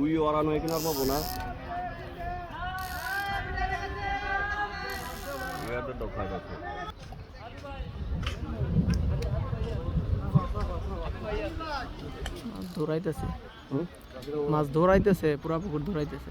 We ওরানো এখানে আর পাবো না। এদের মাছ ধরাইতেছে। মাছ ধরাইতেছে পুরা পুকুর ধরাইতেছে।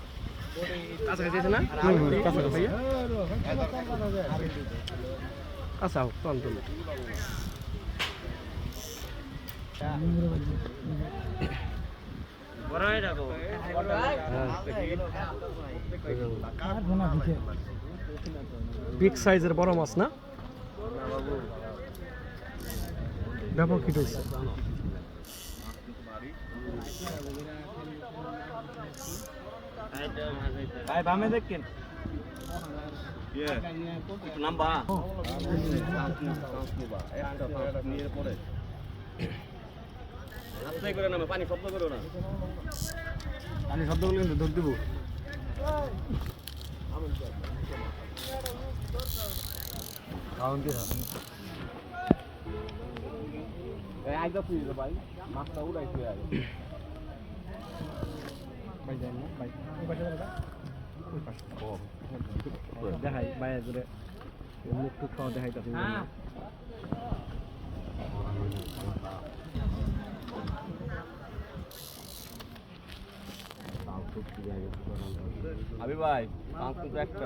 কাছাকাছি আছে না? কাছাকাছি কাঁচা হোক টন টন বিগ সাইজের বড় মাছ না? ব্যাপক হয়েছে। ভাই বামে দেখেন। নাম্বা। নিয়ে পরে আস্তে করে নামে পানি শব্দ করো না। আমি শব্দ করলে কিন্তু ধর দেবো। তুই ভাই। মাছটা উড়াইছে দেখাই বাইরে করে মুখ দেখাই তাতে আবি ভাই পাঁচ কিন্তু একটা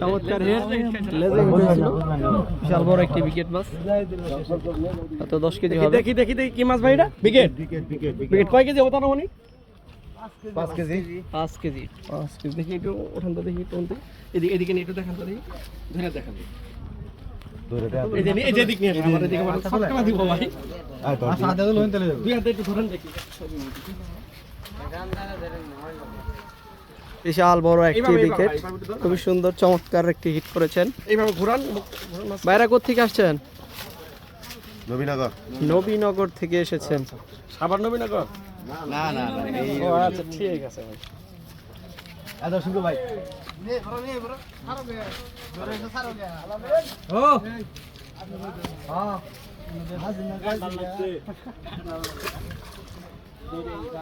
চমৎকার বিশাল বড় একটি মাছ। দশ কেজি হবে। দেখি দেখি দেখি কি মাছ ভাই এটা? উইকেট উইকেট কয় কেজি হবে তার মানে? পাঁচ কেজি। পাঁচ কেজি। পাঁচ কেজি। দেখি একটু ওঠান তো দেখি একটু এদিকে এদিকে নিয়ে একটু দেখান তো ধরে দেখান। দেখি। বিশাল বড় একটি উইকেট। খুবই সুন্দর চমৎকার একটি হিট করেছেন। এইভাবে ঘুরান বাইরা কোথেকে আসছেন? নবীনগর। নবীনগর থেকে এসেছেন। সাবার নবী না না না ও আচ্ছা ঠিক আছে ভাই। আদা শুভ ভাই। ও! হ্যাঁ